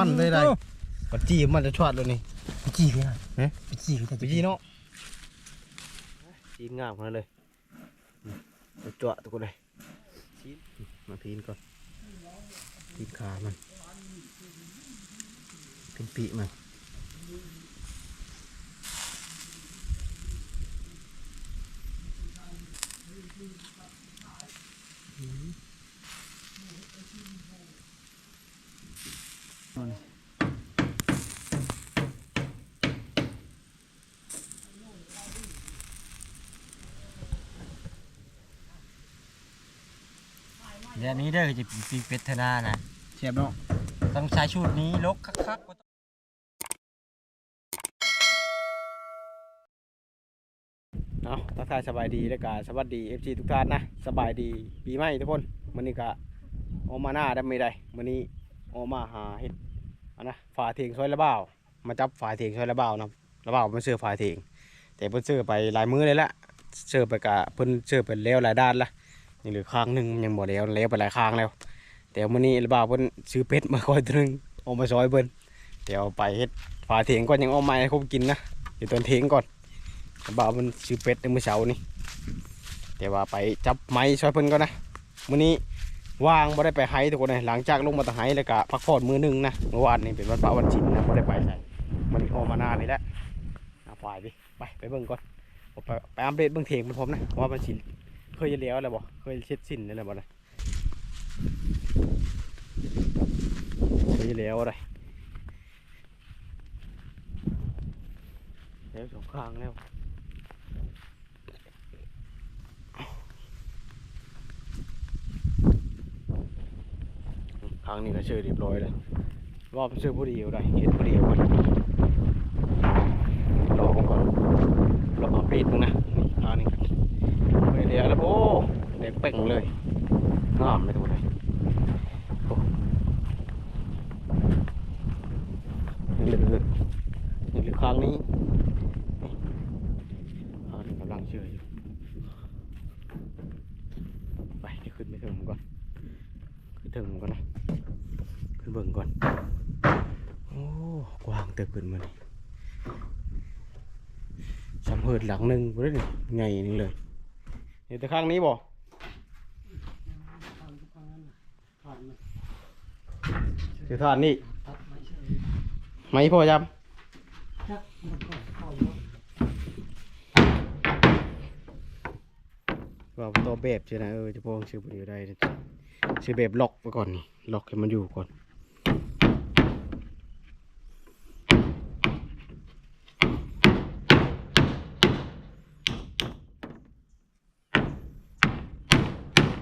มันเลยได้ปัจจีมันจะชวดเลยนี่ไปจี้พี่ฮะเอ๊ะไปจี้พี่ปัจจีเนาะจีนงามขนาดเลยอืมไปจั่วตัวกูเลยจีนมาพีนก่อนพีนขามันพีนปี กมันเดี๋ยวนี้เด้อจะปีเป็ดเทนานะเชียบเนาะต้องใช้ชุดนี้ลกคักๆบ่ต้องเอาทักทายสบายดีและกาสวัสดีเอฟซีทุกท่านนะสบายดีปีใหม่ทุกคนมันนี้ก็ออกมาหน้าได้ไม่ได้มันนี้ออกมาหาเห็ด อันนะฝาเถียงซอยระเบ้ามาจับฝาเถียงซอยระเบ้านะระเบ้ามันเสื้อฝาเถียงแต่เพิ่นเสื้อไปหลายมื้อเลยละเสื้อไปกะเพิ่นเสื้อไปแล้วหลายด้านละนี่เหลือข้างหนึ่งยังบ่แล้วแล้วไปหลายข้างแล้ว แต่มื้อนี้ระเบ้าเพิ่นซื้อเป็ดมาคอยตัวนึงเออกมาซอยเพิ่นเดี๋ยวเอาไปเฮ็ดฝาเถียงก่อนยังเอาไม้ให้คบกินนะเดี๋ยวตอนเถียงก่อนละเบ่ามันซื้อเป็ดในมือเช้านี่แต่ว่าไปจับไม้ช่วยเพิ่นก่อนนะมื้อนี้ ว่างบ่ได้ไปไฮทุกคนเลยหลังจากลงมาตะไฮแล้วก็พักผ่อนมือหนึงนะเมื่อวานนี่เป็นวันพระวันชินนะบ่ได้ไปใส่มันออกมานานนี่แหละเอาฝ่ายไปไปไปเบิ่งก่อนไปไปอัปเดตเบิ่งเทงมันพร้อมนะว่ามันสินเคยจะเลี้ยวแล้วบ่เคยเช็ดสินแล้วบ่นะเคยจะเลี้ยวอะไรแล้วสองข้างแล้ว ทางนี้ก็ชื่อเรียบร้อยเลยรอบเชื่อผู้เดียวได้เห็นผู้เดียวก่อนรอผมก่อนรอมาปีดตมึงนะนี่ทางนี้ไปเดียวแล้วโอ้เด็กเป่งเลยงามเลยทุกคนเลยโอ้นี่เหลือนี่เหลือข้างนี้นี่ข้างนี้กำลังเชื่ออยู่ไปเดี๋ยวขึ้นไปถึงผมก่อน ขึ้นถึงผมก่อนนะ ขึ้นเบิ่งก่อน โอ้กว้างเติบขึ้นมานี่สำเพิดหลังหนึ่งบ่ได้นี่ไงนี่เลยเห็นแต่ข้างนี้บ่เสียทานนี่ไหมพ่อจำว่าตัวแบบใช่ไหมเออจะพองชื่อบ่อยู่ได้นะซื้อแบบล็อกไปก่อนนี่ล็อกให้มันอยู่ก่อน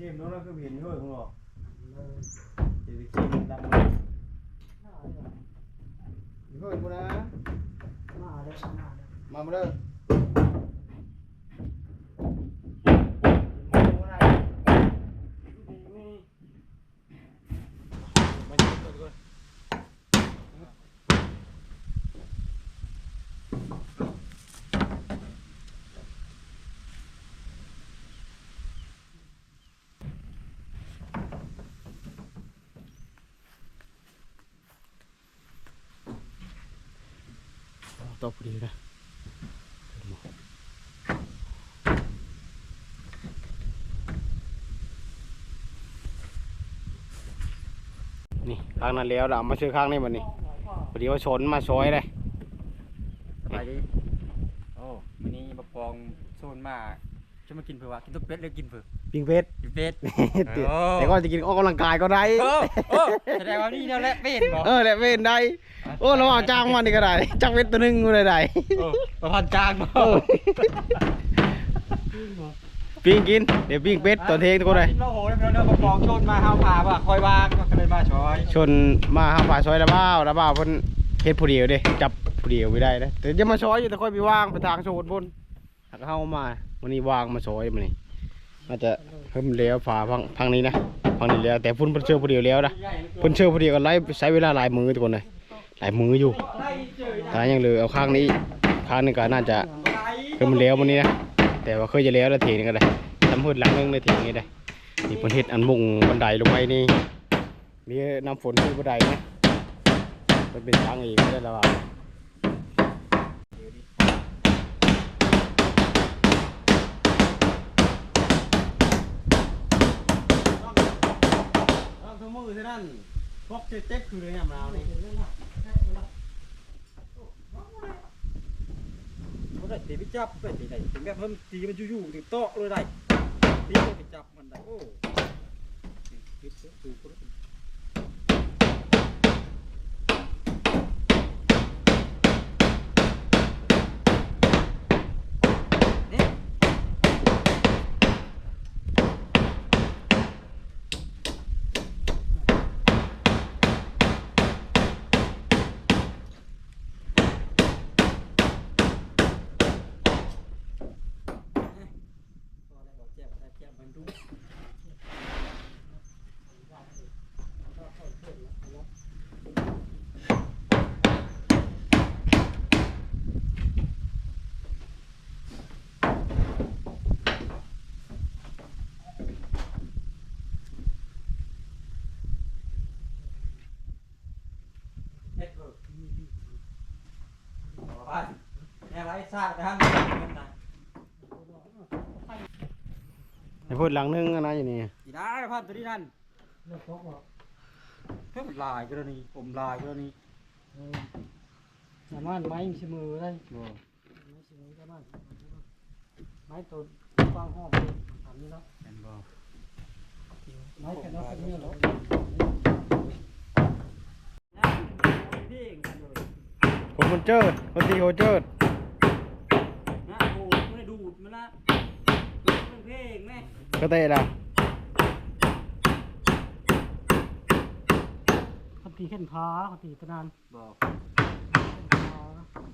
เสียมนู้นก็เห็นด้วยคุณหรอเดี๋ยวเสียมดังเลยเฮ้ยคุณนะมาเลยมาเลย ตบพอดีนะนี่ข้างนั้นแล้วเรามาซื้อข้างนี้มันนี่พอดีว่าชนมาซอยเลยสบายดีโอ้วันนี้บะปองโซนมาจะมากินเผือวะกินตุ๊กเป็ดหรือกินเผื่อปิงเพชรกินเป็ดแต่โอ้แต่ก็จะกินออกกำลังกายก็ได้แสดงว่านี่นั่นแหละเป็ดบอกเออแหละเว้นได้ โอ้เราเอาจ้างมันนี่ก็ได้จ้างเว้นตัวหนึงก็ได้ได้โอ้ประพันธ์จางบอเออปิ้งกินเดี๋ยวปิ้งเป็ดตอนเทงทุกคนเลยเราโหแล้วเดินมาปองโชนมาห้าวพาว่าคอยวางก็เลยมาช้อยชนมาหาฝ่ายซอยระบ้าวระบ้าวเพิ่นเฮ็ดผู้เดียวเด้จับผู้เดียวไม่ได้นะแต่จะมาซอยอยู่แต่ค่อยไปวางไปทางโซนบนหักเฮามาวันนี้วางมาซอยมันนี่น่าจะเพิ่มเลี้ยวฝาพังพังนี้นะพังนี้แล้วแต่พุ่นเพิ่นเชื่อผู้เดียวแล้วนะเพิ่นเชื่อผู้เดียวก็ไล่ใช้เวลาหลายมือทุกคนเลย หลายมืออยู่ต่ยังเหลือเอาข้างนี้ข้างนึงก็น่าจะเพิ่มเลี้ยววันนี้นะแต่ว่าเคยจะเลี้ยวแล้วทีนึงก็ได้ทำพืชหลังนึงในทีนี้ได้นี่เพิ่นเฮ็ดอันมุงบันไดลงไปนี่มีน้ำฝนที่บันไดนะมันเป็นทางอีกไม่ได้ระวังเอาทั้งมือเท่านั้นพกเจ็บๆคือเลยยามเรานี่ ได้ตีไปจับไปตีได้ถึงแบบเพิ่มตีมันอยู่ๆถึงโต๊ะเลยได้ตีไปจับมันได้โอ้คิดดูก็เฮ็ดเบิกไป แม่ไรซาดไปทางนี้มันนะให้พูดหลังนึงอะนะอยู่นี่อีได้พันตัวนี้นั่นเพิ่มลายกรณีผมลายกรณีสามารถไม้ชิมือได้บ่ไม้ชิมือสามารถไม้ตัวฟางห้องทำนี่เนาะแม่นบ่ไม้แค่นั้นเป็นเนี่ยเหรอพี่กันเลยผมคนเจิดคนตีโหเจิด นะโอ้ไม่ดูดมัน ละมันเพลงแม่ก็เตะละเขาตีแข้นขาเขาตีตะนานบ่ขา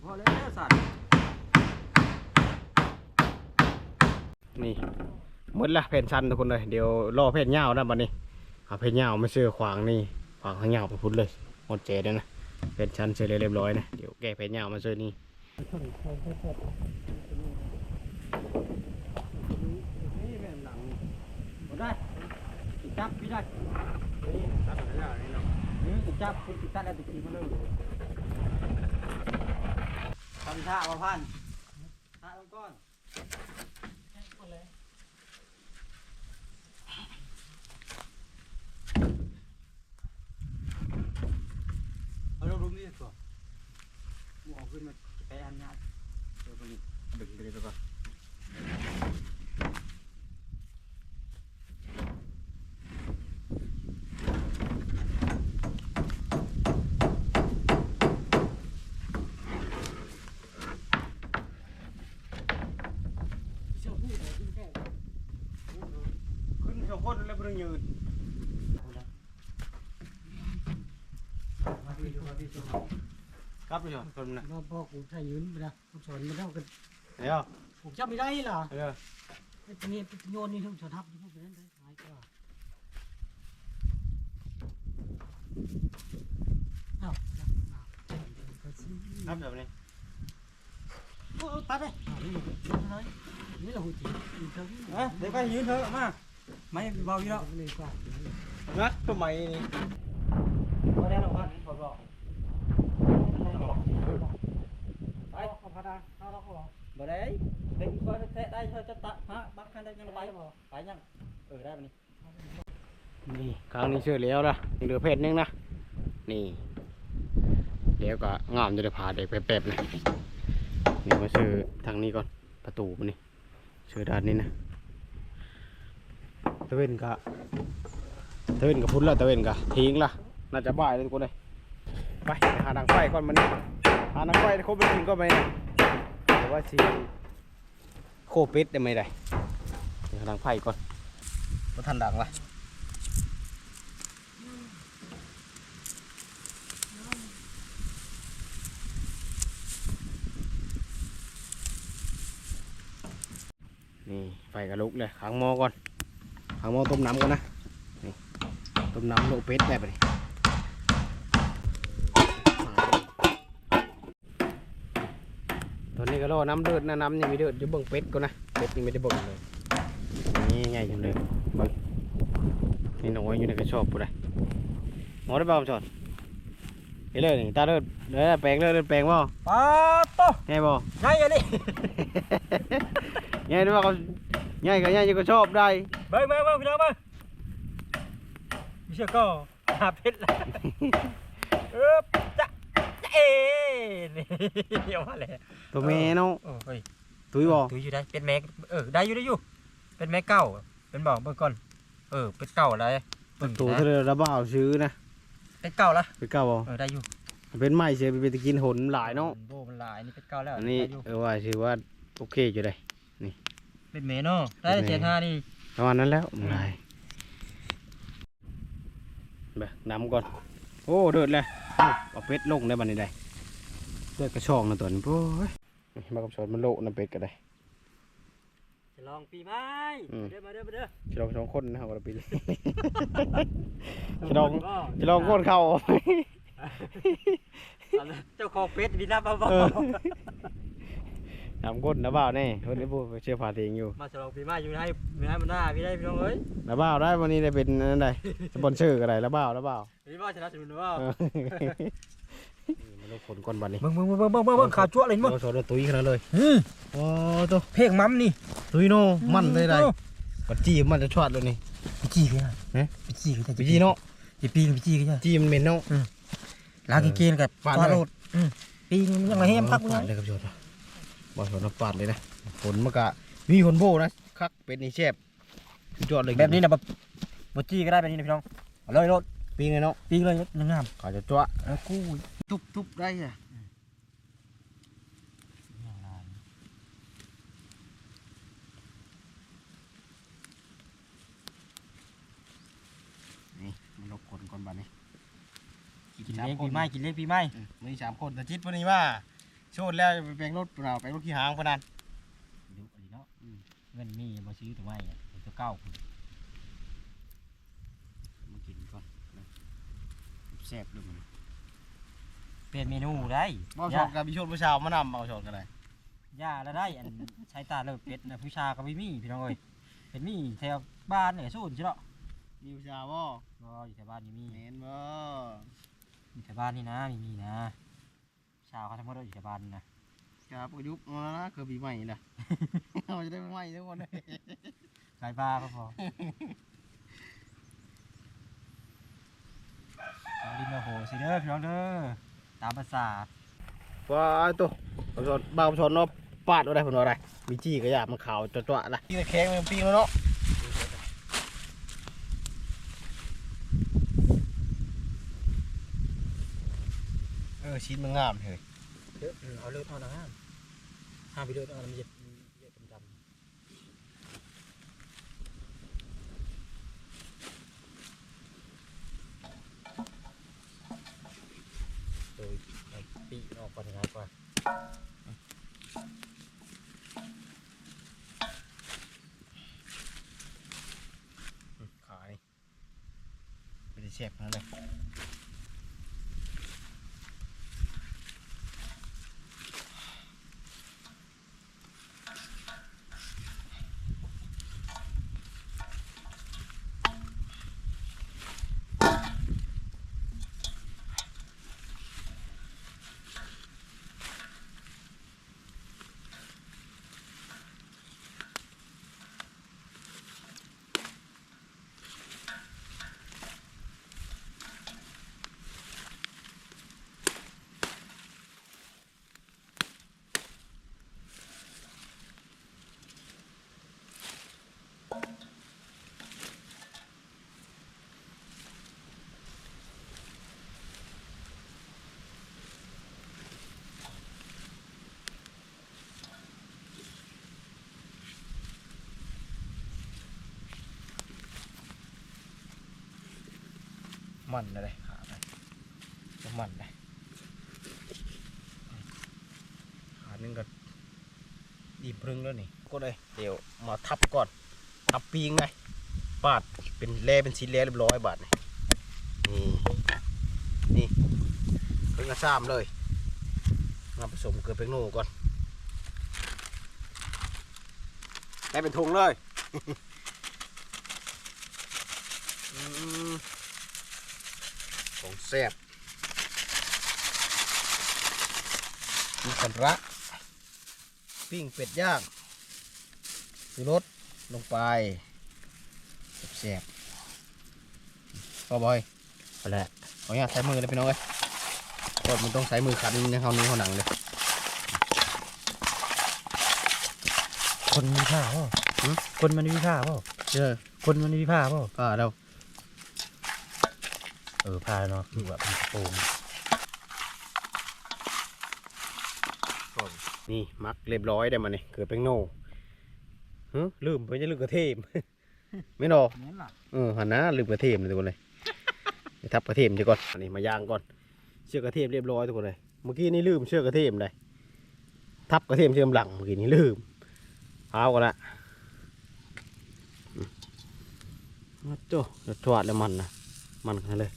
พอแล้วสัตว์นี่หมดละแผ่นชันทุกคนเลยเดี๋ยวรอแผ่นยาวนะบัดนี้เอาแผ่นยาวมาเชื่อขวางนี่ขวางข้างยาวไปพุ่นเลยหมดเจด้วยนะแผ่นชันเชื่อเรียบร้อยนะเดี๋ยวแก้แผ่นยาวมาเชื่อนี่ต้นคอยค่อยนี่แม่นหลังบ่ได้ ติดจับพี่ได้นี่ติดจับคุณติดตัดแล้วติดทีมาเลยทำท่ามาพันท่าลงก้อนเอาลงรุมนี่ก่อนหมูเอาขึ้นมาไปอันนี้เดี๋ยวไปดึงไปเลยก่อนขึ้นสองคนแล้วเพิ่งยืน มาดีดูมาดีดู ครับผู้ชมคนนะเราพ่อกูใช้ยืนไปนะกูสอนมาแล้วกันเดี๋ยวผมจำไม่ได้ล่ะเดี๋ยวไอ้ตัวนี้โยนนี่ทุกชนทับที่พูดไปนั่นได้หายก็เอ้าครับแบบนี้ตัดเลยนี่เลยนี่เราหุ่นจีนเท่านี้เอ้ยเดี๋ยวไปยืนเถอะมาไม่เบาอยู่แล้วเลยกว่านัดทำไมนี่ พอแล้วเราพันพอบอก ไปขอพาดาเอาเราขอ บ่ได้เด็กก็แทได้เธอจะตะฮะบักคันได้ยังไปบ่ไปยังเออได้ปะนี่นี่ครั้งนี้เชื่อแล้วละเหลือเพชรนึงนะนี่เดี๋ยวก็งามจะได้พาเด็กไปแป๊บๆนะนี่มาซื้อทางนี้ก่อนประตูมันนี่ซื้อด้านนี้นะตะเวนกะตะเวนกับพุ่นละตะเวนกะทิ้งละน่าจะบ่ายเลยทุกคนเลยไปหาดังไฟก่อนมันนี่หาดังไฟครบไปทิ้งก็ไปนะ แต่ว่าสีโคปิดได้ไหมได้เดี๋ยวดังไผ่ก่อนบ่ทันดังละนี่ไฟกระลุกเลยขังหม้อก่อนขังหม้อต้มน้ำก่อนนะนี่ต้มน้ำโลเป็ดแบบนี้ ตอนนี้ก็รอน้ำเดือดนะน้ำยังไม่เดือดจะเบิ่งเป็ดก่อนนะเป็ดนี่ไม่ได้เบิ่งเลยนี่ใหญ่จังเลยเบิ่งนี่น้อยอยู่ในกระชอบปุ๊ได้หมอได้เปล่าจอดเฮ้ยเลยนี่ตาเลือดเลยแปลงเลยเลือดแปลงบ่ปาโตใหญ่บ่ไงอันนี้ใหญ่ด้วยว่าเขาใหญ่ก็ใหญ่อยู่ก็ชอบได้เบิ่งเบิ่งเบิ่งพี่น้องเบิ่งมีเชือกก็หาเพชรละเออจะจะเอ๋นี่เดี๋ยวมาเลย ตัวแม่เนาะโอ้เฮ้ยตุ้ยบ่ตุ้ยอยู่ได้เป็นแม็กเออได้อยู่ได้อยู่เป็นแม็กเก่าเป็นบอกเบิ่งก่อนเออเป็นเก่าอะไรเบิ่งตัวนะเธอระบ้าวซื้อนะเป็นเก่าละเป็นเก่าบ่เออได้อยู่เป็นไม้เสียเป็นตะกินหนหลายเนาะโบมันหลายนี่เป็นเก่าแล้วอันนี้ได้อยู่เออว่าถือว่าโอเคอยู่ได้เป็นเมเนาะได้เป็นเมเจ็ดห้านี่ประมาณนั้นแล้วหลายแบบน้ำก่อนโอ้เดือดเลยเอาเอาเป็ดลงได้บันนี้ได้เลือดกระช่องนะตัวนี้โอ้ย มากับชอนมันโลน้ำเป็ดก็ได้จะลองปีไม้อืมเด้อมาเด้อมาเด้อจะลองสองคนนะครับเราไปเลยจะลองจะลองโคตรเข้าเจ้าของเป็ดดีนะบ้าบอเออน้ำก้นนะบ่าวแน่คนนี้พูดเชื่อผาเทงอยู่ มาฉลองปีใหม่อยู่ให้ไม่ให้มันหน้าพี่ได้พี่น้องเอ้ยนะบ่าวได้วันนี้ได้เป็นนั่นได้สปอนเซอร์ก็ได้แล้วบ่าวแล้วบ่าวพี่ว่าชนะสนุนว่าเออ มันต้องคนก่อนบัดนี้เบิ่งเบิ่งเบิ่งเบิ่งเบิ่งเบิ่งขาจั่วเลยมึงเราสอนตุ้ยขนาดเลยอืมโอ้ตัวเพลงมัมนี่ตุ้ยโน่มันเลยได้ปัดจีมันจะชวดเลยนี่พี่จี้พี่ฮะเอ๊ะพี่จี้ก็จะไปจีเนาะพี่ปีนพี่จี้ก็จะจีมันเหม็นเนาะล้างเกณฑ์กับปาดปลาเลยโรดอืมปีนยังไงให้มันพักปาดเลยครับโจทย์บ่สอนปาดเลยนะฝนมันกะมีคนโบนะคักเป็นนี่แซ่บสุดยอดเลยแบบนี้นะแบบบจี้ก็ได้แบบนี้นะพี่น้องเอาเลยโรดปีงเลยเนาะปีนเลยงามเขาจะจ้วๆแล้วกู้ ทุบทุบได้อะนี่มันลบคนก่อนบัดนี้กินเลี้ยงปีใหม่กินเลี้ยงปีใหม่อืมมีสามคนแต่จิตวันนี้ว่าโชดแล้วไปแปลงรถเราแปลงรถขี้หางพนันดูอันนี้เนาะเงินมีมาซื้อตัวใหม่อะตัวเก่ามากินก่อนนะแซ่บด้วยมันเป ลี่ยนเมนูได้บ่ชอบกับพี่โชดผู้ชาวมานำบ่ชอบกันเลยย่าแล้วได้อันใช้ตาเลิกเป็ดนะผู้ชากับพี่มี่พี่น้องเอ้ยเป็นมี่แถวบ้านเนี่ยสู้ใช่เนาะมีผู้ชาวบ่ก็อยู่แถวบ้านมีมี่เห็นบ่อยู่แถวบ้านนี่นะมีมี่นะชาวเขาทั้งหมดอยู่แถวบ้านนี่นะครับประยุกต์มาแล้วนะคือปีใหม่นะเราจะได้ใหม่ทุกคนเลยไก่บ้าก็พอเอาลิ้นมาโหสิเด้อพี่น้องเด้อ ตามภาษาว้าตัวผู้ชนบ่าวผู้ชนเนาะปาดอะไรผมว่าอะไรมีจี้ก็อยากมันขาวจ้วๆละปิ้งแข็งมันปิ้งแล้วเนาะเออชิ้นมันงามเลยเด้อเอาเลือดเอาหนังห้ามห้ามไปเลือดเอาน้ำเย็นเย็นดำ โดยเอาปีออ กก่อนง่ายกว่า มันเลยขาเลยจะมันเลยขาหนึงก็ดีพรึงแล้วนี่ ก็เลยเดี๋ยวมาทับก่อน ทับปีงไงปาดเป็นแล่เป็นชิ้นแล่เรียบร้อยบาทนี่นี่นี่เพิ่งกระซ้ำเลยมาผสมเกลือแป้งโน่ก่อนได้เป็นถุงเลย อืมของ แซ่บมีกันระปิ้งเป็ดย่างซื้อรสลงไปแซ่บๆพอบอยไปแล้วขออนุญาตใช้มือเลยพี่น้องเอ้ยกดมันต้องใช้มือขันในเขานี้เขาหนังเลยคนมีผ้าเปล่าหืมคนมันมีผ้าเปล่าเจอคนมันมีผ้าเปล่าอ่าเรา เออผ้าเนาะคือแบบเป็นกระโปรงนี่มักเรียบร้อยได้มาเนี่ยเกิดเป็นโน่ฮึลืมไปจะลืมกระเทียมไม่นอนี่ล่ะเออหันนะลืมกระเทียมเลยทุกคนเลยไปทับกระเทียมดีก่อนอันนี้มาย่างก่อน เชือกกระเทียมเรียบร้อยทุกคนเลยเมื่อกี้นี่ลืมเชือกกระเทียมเลยทับกระเทียมเชื่อมหลังเมื่อกี้นี่ลืมเอากันละอืมมาโจ้จะทอดแล้วมันนะมันกันเลย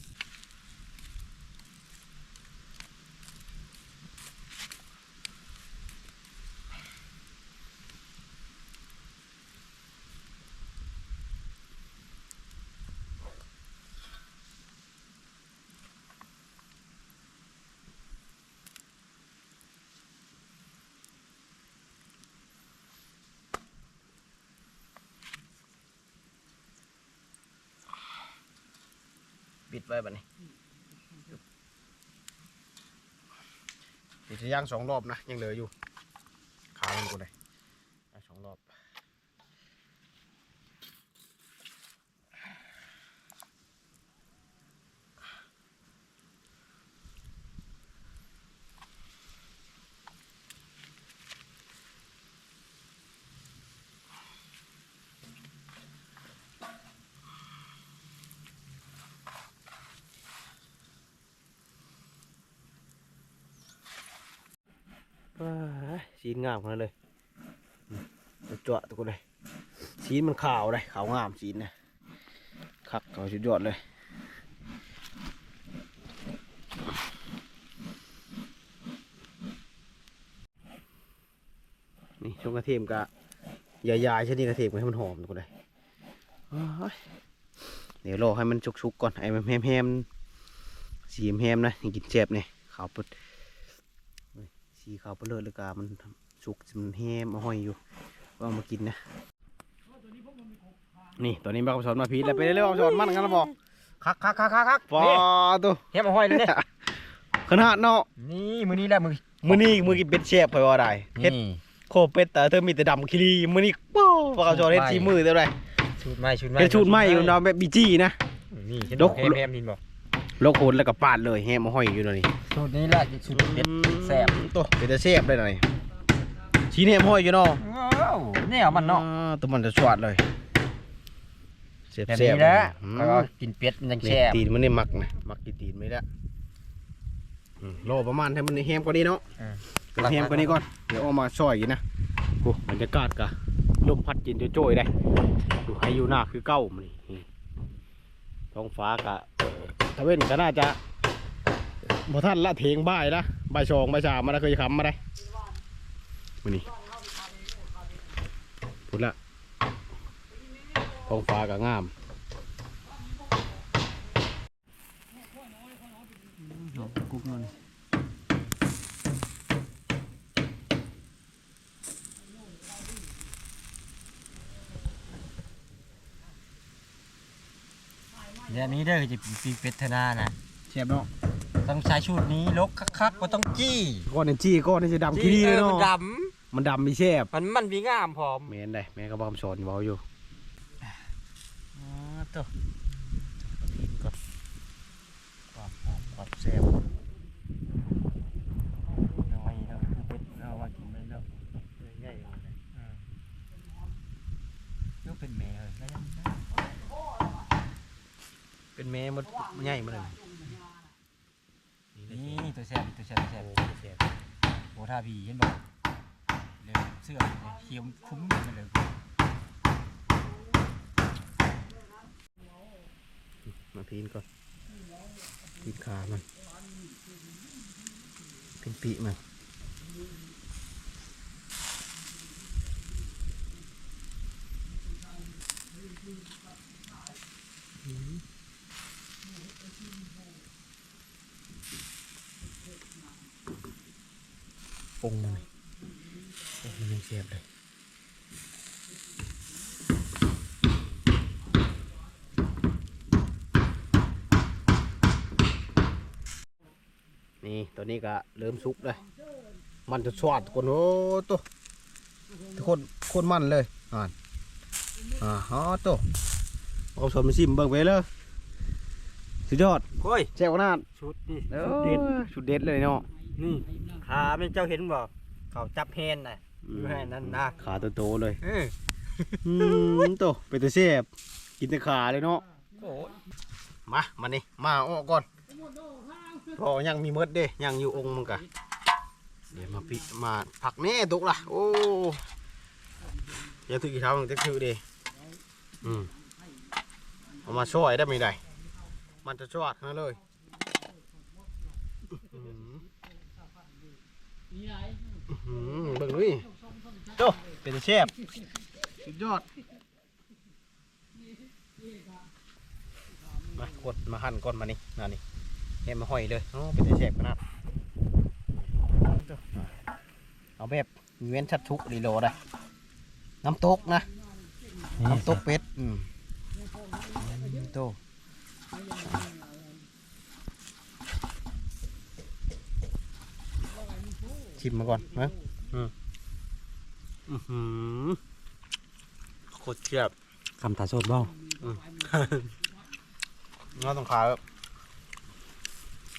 ปิดไว้แบบนี้ปิดจะย่างสองรอบนะยังเหลืออยู่ขามันกูเลยางสองรอบ ว้ายสีนงามขนาดเลยจวๆตัวกูเลยสีมันขาวเลยขาวงามสีนะคักเขาสุดยอดเลยนี่ช่วงกระเทียมกะยายๆใช่นี่กระเทียมให้มันหอมตัวกูเลยเดี๋ยวรอให้มันชุกๆก่อนไอ้มันแฮมๆสีแฮมนะกินแซ่บเนี่ยขาวปุดสีขาวเปลือกเลยกามัน สุกมันแห้มมาห้อยอยู่ว่าเอามากินนะ นี่ตอนนี้บ้ากระสอนมาพีดแล้วไปเรื่อยๆบ้ากระสอนมันกันแล้วบอกคักคักคักคักคักฟอตัวเฮ้ยมาห้อยเลยเนี่ยขนาดเนาะนี่มือนี้แหละมือมือนี้มือกินเป็ดแซ่บไปว่าได้เฮ็ดนี่โคเป็ดแต่เธอมีแต่ดำคีรีมือนี้ป้อบ้ากระสอนเฮ็ดสีมือเท่าไรชุดไม้ชุดไม้เฮ็ดชุดไหมอยู่เนาะแบบบีจี้นะนี่เห็นดดกกแฮมแฮมดินบอกโลกโหดแล้วก็ปาดเลยแห้มมาห้อยอยู่เนาะนี่ชุดนี้แหละชุดเด็ดแซ่บตัวเป็นแต่แซ่บได้หน่อย ชี้แห้มห้อยอยู่เนาะว้าวเนี่ยมันเนาะอ่ตัวมันจะสวดเลยเสียบแบบเสียบนี้แหละอืมแล้วก็กินเป็ดมันยังนี่แซ่บตีนมันนี่มักนะมักกินตีนไม่ได้อืมโลประมาณให้มันแฮมกว่านี้เนาะอืมเป็นแฮมกว่านี้ก่อนเดี๋ยวเอามาซอยอีกนะโอ้บรรยากาศกะลมพัดเย็นโจ้ยๆได้ดูให้อยู่หน้าคือเก้ามันนี่นี่ท้องฟ้ากะตะเว้นก็น่าจะบ่ท่านละเทงบ่ายละบ่ายสองบ่ายสามมาแล้วเคยคำมาได้ มันนี่พูดละท้องฟ้ากะงามกุ๊กนั่นเดี๋ยวนี้เด้อจะปีเป็ดเทานานะเสียบเนาะต้องใช้ชุดนี้ลกคักๆก็ต้องจี้ก้อนนี่จี้ก้อนนี่จะดำขี้ดีเลยออเนาะมันด มันดำมีแซบำมันมันมีงามพร้อมแม่นได้แม่ก็บอกสอนเว้าอยู่ตัวก็ความหอมความแซ่บน้อยแล้วคือเป็ดเราว่ากินไม่เลิกใหญ่ยกเป็นแม่เลยแล้วยังเป็นแม่หมดมันใหญ่มาเลยนี่ตัวแซ่บตัวแซ่บตัวแซ่บตัวแซ่บโอ้ท่าพี่เห็นบ่เลยเสื้อเขียวคุ้มกันเลยมาพีนก่อนพีนขามันเป็นปีมันปงมัน สียบเลยนี่ตัวนี้ก็เริ่มสุกเลย มันจะสวดคนโอ้ตัวทุกคนโคนมันเลยอ่านอ่าฮอตัวเอาสมมาซิมเบิ่งไปเลยสุดยอดโอ้ยแจ้วนาดชุดนี่เอเด็ดอสุดเด็ดเลยเนาะนี่ขาแม่เจ้าเห็นบ่เขาจับแฮนน่ะ อยู่ให้นั่นนะขาโตๆเลยเอออืมตัวไปตัวเสียบกินแต่ขาเลยเนาะโอ้ยมามานี่มาออกก่อนพอยังมีเมดเด้ยังอยู่องค์มันกะเดี๋ยวมาปิมาผักแน่ตุกล่ะโอ้อยังถือกี่เท้าหนึ่งจะถือเด้อืมเอามาช่วยได้ไม่ได้มันจะชวดนะเลยอื้อหืออื้อหือเบิ่งด้ว โตเป็นเชฟสุดยอด มากดมาหั่นก้อนมานี่นั่นนี่เห็นมาห้อยเลยโอ้เป็นไอแสบขนาดเอาแบบเว้นชัดทุกรีโหลดอะน้ำตกนะน้ำตกเป็ดอืมอืมโตชิมมาก่อนนะอืมอื้อหือ โคตรเจียบคำตาสดบ่งอตรงขาครับ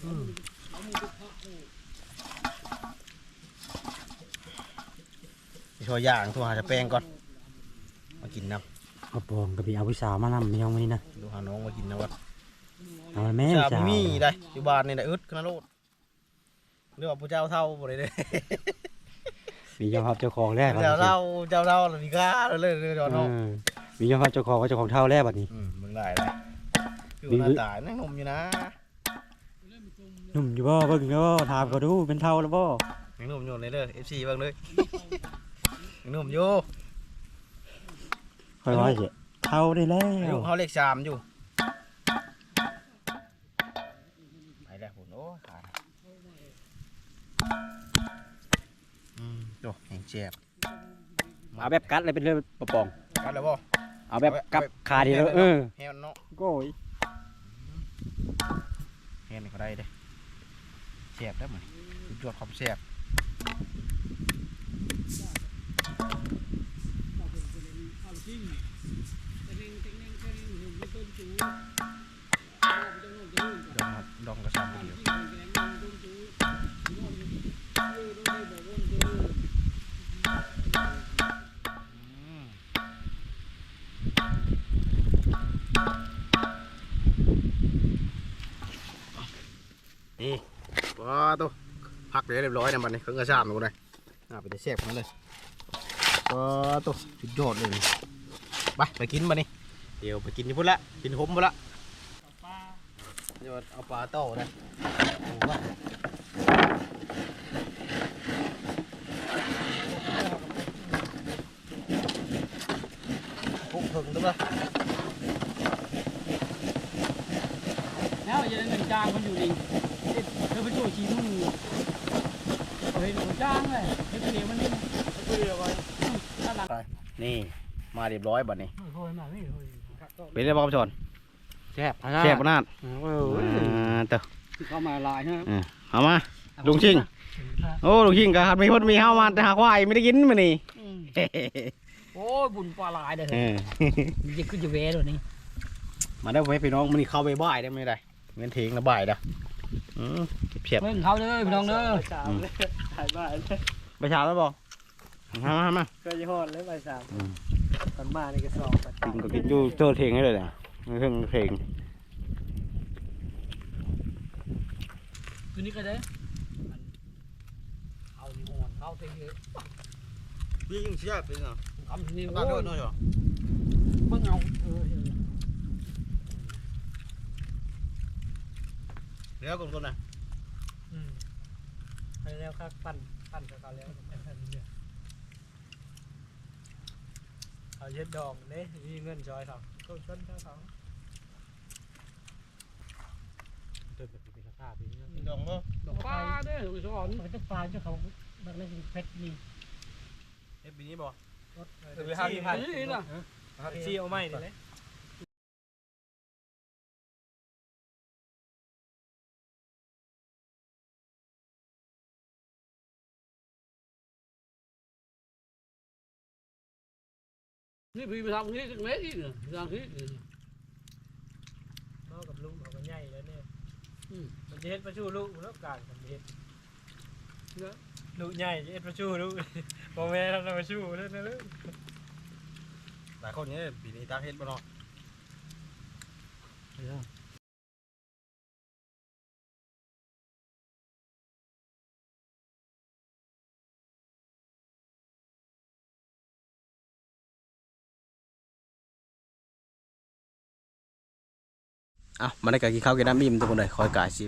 อืมโชว์ย่างตัวหาจะแป้งก่อน มากินน้กระปองกับพี่เอาผู้สาวมานำไม่ยองมานี่นะำดูหาน้องมากินนะวะเอาแม่ชาสาวมีได้อยู่บ้านนี่นะอึดขนาดโลดเรียกว่าผู้เจ้าเท่าบ่ได้เลย มียอมรับเจ้าของแรกเจ้าเท่าเจ้าเท่าหรือมีก้าเลยเลยจอดน้องมียอมรับเจ้าของว่าเจ้าของเท่าแรกบัดนี้อืมมึงได้เลยอยู่มีหน้าตายนั่งนมอยู่นะหนุ่มอยู่บ่เบิ่งแล้วบ่ถามเขาดูเป็นเท่าแล้วบ่ยังนมอยู่เลยเด้อ FC เบ้างเลยยังนมอยู่ค่อยว่าสิเท่าได้แล้อาวยุเขาเลขสามอยู่ไปแล้วผมโอ้ขา ดอืมโดแห่งเจ็บเอาแบบกัดเลยเป็นเรื่องกระปอง กันแล้วบ่เอาแบบกับขาดีแล้วเออแฮนเนาะโก้ยแฮนนี่ก็ได้เด้เจ็บได้เหมือนสุดยอดความเจ็บดองครับดองกระชับเดียว นี่ว้าตัวพักเรียบร้อยนะมันนี่เครื่องกระชามหนูเลยอ่าไปได้แซ่บมาเลยว้าตัวสุดยอดเลยไปไปกินมานี่เดี๋ยวไปกินที่พุ่นละกินหมพุ่นละเดี๋ยวเอาปลาโต้นะโอ้ว่าพุกถึงด้วยปะแล้วอย่าเงินจ้างมันอยู่ดิ เธอไปช่วยชี้มือเฮ้ยหนูจ้างเลยเฮ้ยเดี๋ยวมันนี่เดี๋ยวไว้ด้านหลังนี่มาเรียบร้อยบัดนี้โอ้ยมาไม่โอ้ยเป็นได้บ้างชนแซ่บแซ่บขนาดโอ้อ่ยาเตอเข้ามาลายใช่ไหมเอามาลุงชิงโอ้ลุงชิงก็หัดมีคนมีข้าวมาแต่หาควายไม่ได้กินมานี่โอ้ยบุญปลาลายเด้อเออมันจะขึ้นจะเวรตัวนี้มาได้ไว้พี่น้องมันนี่เข้าไปบ่ายได้ไหมได้เงินเทงละบ่ายเด้อ อืมเพียบเพิ่งเขาเลยพี่น้องเด้อถ่ายบ้านไปเช้าแล้วบอกมามามาก็ยี่ห้อเลยใบสามอืมตอนมานี่ก็สองกินก็กินอยู่เจอเทงให้เลยเนี่ยเรื่องเทงตัวนี้ก็ได้เอานี่อ่อนเข้าไปเยอะพี่ยิ่งเชื่อเป็นอะคำนี้ตาโอ้โดนยหน่อยเหรอเบิ่งเอาเออ เดี๋ยวก่อนก่อนนะอืมไปแล้วครับปั้นปั้นกับเขาแล้วปั้นเนี่ยเอาเย็ดดองเด้มีเงินจอยเขาก็ชนเขาเขาตัวแบบเป็นราคาปีนี้ดองบ่ดอกปลาเด้อลูกสอนมันจะปลาเจ้าเขาบางเรื่องเพชรนี่เอฟปีนี้บ่เออไปห้าที่พันนี่ล่ะซีเอาไม่นี่เลย นี่พี่ไปทำนี่สักเม็ดอีกเหรอทำนี่นอกกับลูกเขาก็ใหญ่แล้วเนี่ยอืมมันจะเฮ็ดประชูลูกแล้วการมันเฮ็ดลูกใหญ่จะเฮ็ดประชูลูกพ่อแม่ทำประชูแล้วนะลูกหลายคนเนี่ยปีนี้ตาเฮ็ดบ่เนาะ อะมาได้กับกินข้าวกินน้ำอิ่มทุกคนเลยคอยกาสิ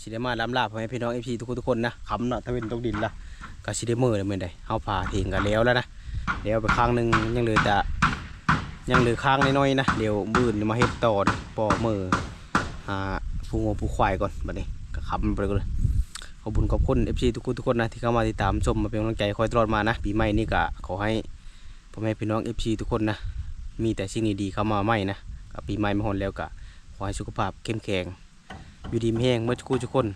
สิได้มาล้ำลาพ่อแม่พี่น้องเอฟซีทุกคนทุกคนนะคำเนาะถ้าเป็นตกดินละก็สิได้มือเลยเมือใดเฮาพาเถียงกันแล้วแล้วนะเดี๋ยวไปข้างหนึ่งยังเหลือแต่ยังเหลือข้างน้อยๆนะเดี๋ยวมื้อนี้มาเฮ็ดต่อปอมือหาผู้งวผู้ควายก่อนบัดนี้ก็คำไปเลยขอบคุณขอบคุณ FC ทุกคนทุกคนนะที่เข้ามาติดตามชมมาเป็นกำลังใจคอยตลอดมานะปีใหม่นี่ก็ขอให้พ่อแม่พี่น้อง FC ทุกคนนะมีแต่สิ่งดีๆเข้ามาใหม่นะกับปีใหม่มาฮอนแล้วก็ ขอให้สุขภาพเข้มแข็งอยู่ดีมีแห้งเมื่อทุกคนทุกคน